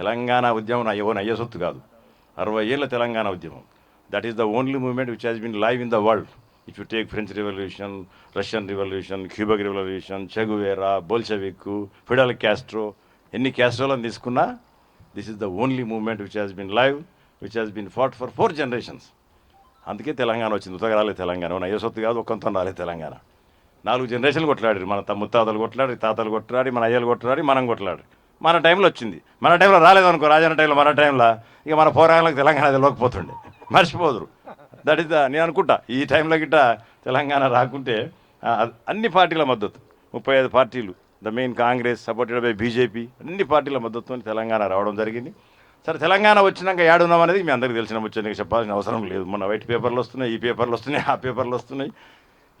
తెలంగాణ ఉద్యమం నా ఎవరు అయ్యే సొత్తు కాదు. అరవై ఏళ్ళ తెలంగాణ ఉద్యమం. That is the only moment which has been live in the world if you take French revolution Russian revolution Cuban revolution Che Guevara Bolshevik Fidel Castro ఎన్ని క్యాస్ట్రోలను తీసుకున్నా this is the only moment which has been live which has been fought for four generations అందుకే తెలంగాణ వచ్చింది. ఉత్తగా రాలేదు తెలంగాణ నా సొత్తు కాదు ఒక్కంతో రాలేదు తెలంగాణ. నాలుగు జనరేషన్లు కొట్లాడారు. మన త- ముత్తాతలు కొట్లాడి తాతలు కొట్లాడి మన అయ్యలు కొట్లాడి మనం కొట్లాడారు. మన టైంలో వచ్చింది. మన టైంలో రాలేదనుకో రాజన్న టైంలో మన టైంలో. ఇక మన పోరాణాలకు తెలంగాణ తెలియకపోతుండే మర్చిపోదురు. దట్ ఇస్ ద నేను అనుకుంటా ఈ టైంలో గిట్ట తెలంగాణ రాకుంటే అన్ని పార్టీల మద్దతు. ముప్పై ఐదు పార్టీలు the main Congress supported by BJP అన్ని పార్టీల మద్దతుతో తెలంగాణ రావడం జరిగింది. సరే తెలంగాణ వచ్చినాక ఏడున్నాం అనేది మీ అందరికీ తెలిసిన వచ్చేందుకు చెప్పాల్సిన అవసరం లేదు. మన వైట్ పేపర్లు వస్తున్నాయి ఈ పేపర్లు వస్తున్నాయి ఆ పేపర్లు వస్తున్నాయి.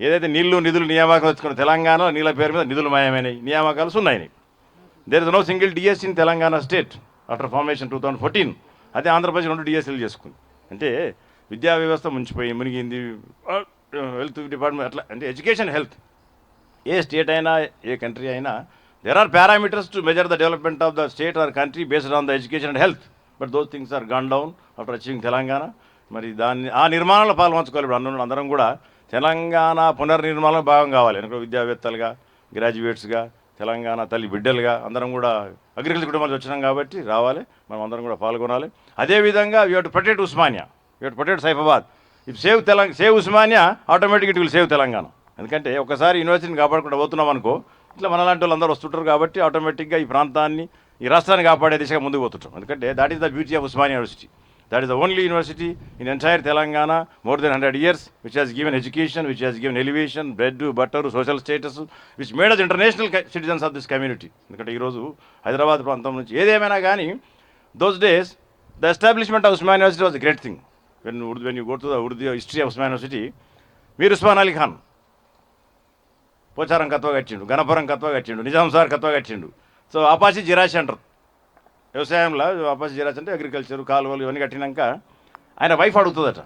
ఏదైతే నీళ్ళు నిధులు నియామకాలు వచ్చుకున్న తెలంగాణ నీళ్ళ పేరు మీద నిధులు మాయమైనవి నియామకాలు సున్నాయి there is no single DS in Telangana state after formation two thousand fourteen అదే ఆంధ్రప్రదేశ్ రెండు డిఎస్సీలు చేసుకుంది. అంటే విద్యా వ్యవస్థ ముంచిపోయి మునిగింది హెల్త్ డిపార్ట్మెంట్ అట్లా అంటే ఎడ్యుకేషన్ హెల్త్ ఏ స్టేట్ అయినా ఏ కంట్రీ అయినా there are parameters to measure the development of the state or country based on the education and health but those things are gone down after achieving Telangana మరి దాన్ని ఆ నిర్మాణంలో పాల్పంచుకోవాలి ఇప్పుడు అందరం అందరం కూడా. తెలంగాణ పునర్నిర్మాణంలో భాగం కావాలి. ఎందుకంటే విద్యావేత్తలుగా గ్రాడ్యుయేట్స్గా తెలంగాణ తల్లి బిడ్డలుగా అందరం కూడా అగ్రికల్చర్ కుటుంబాలు వచ్చినాం కాబట్టి రావాలి. మనం అందరం కూడా పాల్గొనాలి. అదేవిధంగా you to protect Osmania. You to protect Saifabad. If save Telangana save Osmania automatic it will save Telangana. ఎందుకంటే ఒకసారి యూనివర్సిటీని కాపాడుకుంటూ పోతున్నాం అనుకో ఇట్లా మనలాంటి వాళ్ళు అందరూ వస్తుంటారు కాబట్టి ఆటోమేటిక్గా ఈ ప్రాంతాన్ని ఈ రాష్ట్రాన్ని కాపాడే దిశగా ముందుకు పోతుంటాం. ఎందుకంటే that is the beauty of Osmania university that is the only university in entire Telangana more than hundred years which has given education which has given elevation bread butter social status which made us international citizens of this community ఎందుకంటే ఈరోజు హైదరాబాద్ ప్రాంతం నుంచి ఏదేమైనా కానీ those days the establishment of Osman university was great thing when Urdu when you go to the Urdu history of Osman university మీరు ఉస్మాన్ అలీ ఖాన్ పోచారం కత్వ కట్టిండు గణపురం కత్వ కట్టిండు Nizam sir కత్వ కట్టిండు సో అపాచి జిరాజ్ అంటారు వ్యవసాయంలో అపాచి జిరాష్ అంటే అగ్రికల్చర్ కాలువలు ఇవన్నీ కట్టినాక ఆయన వైఫ్ అడుగుతుందట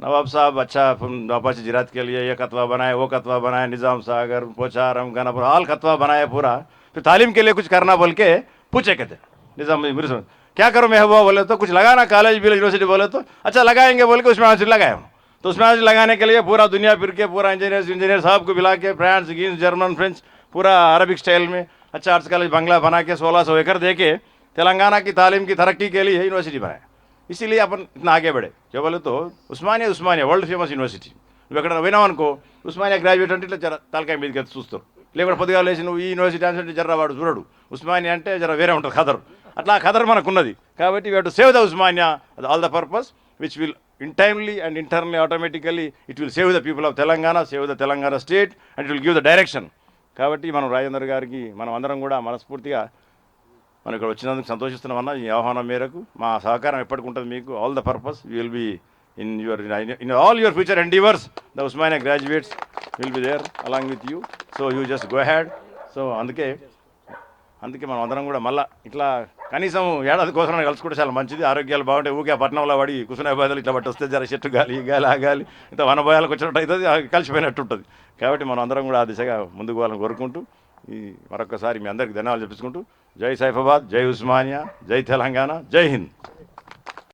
नवाब साहब अच्छा वापस जिरात के लिए ये कतवा बनाए वो कतवा बनाए निज़ाम सागर पोचारम गनापुर हाल कतवा बनाया पूरा फिर तालीम के लिए कुछ करना बोल के पूछे कहते निज़ाम मेरे से क्या करो महबूबा बोले तो कुछ लगाना कॉलेज भी यूनिवर्सिटी बोले तो अच्छा लगाएंगे बोल के उसमें हाजिर लगाए हम तो उसमें हाजिर लगाने के लिए पूरा दुनिया फिर के पूरा इंजीनियर इंजीनियर साहब को मिला के फ्रांस गिन्स जर्मन फ्रेंच पूरा अरबिक स्टाइल में अच्छा आर्ट्स कॉलेज बंगला बना के सोलह सौ एकड़ दे के तेलंगाना की तालीम की तरक्की के लिए यूनिवर्सिटी बनाया इसीलिए अपन इतना आगे बढ़े जो बोले तो Osmania Osmania world famous university నువ్వు ఎక్కడ పోయినావు అనుకో ఉస్మానియా గ్రాడ్యుయేట్ అంటే ఇట్లా జర తలకాయ మీదకి ఎత్తి చూస్తారు లేకుంటే పొద్దుగా లేచి నువ్వు ఈ యూనివర్సిటీ అంటే జర్రా వాడు చూడడు ఉస్మానియా అంటే జర వేరే ఉంటుంది ఖదర్ అట్లా ఆ ఖదర్ మనకున్నది కాబట్టి we to save the Osmania all the purpose which will in timely and internally automatically it will save the people of Telangana save the Telangana state and it will give the direction కాబట్టి మనం రాజేందర్ గారికి మనం అందరం కూడా మనస్ఫూర్తిగా మనం ఇక్కడ వచ్చినందుకు సంతోషిస్తున్నామన్న ఈ ఆహ్వానం మేరకు మా సహకారం ఎప్పటికి ఉంటుంది మీకు. All the purpose will be in your in all your future endeavours the Osmania graduates will be there along with you so you just go ahead so అందుకే అందుకే మనం అందరం కూడా మళ్ళా ఇట్లా కనీసం ఏడాది కోసం కలుసుకుంటే చాలా మంచిది. ఆరోగ్యాలు బాగుంటాయి ఊకే పట్నంలో పడి కుసునే ఇట్లా బట్టి వస్తే జర చెట్టు గాలి గాలి ఆ గాలి ఇంత వనభయాలకు వచ్చినట్టు అవుతుంది కలిసిపోయినట్టు ఉంటుంది. కాబట్టి మనం అందరం కూడా ఆ దిశగా ముందుకు పోవాలని కోరుకుంటూ ఈ మరొకసారి మీ అందరికీ ధన్యవాదాలు చెప్పించుకుంటూ జై సైఫాబాద్ జై ఉస్మానియా జై తెలంగాణ జై హింద్.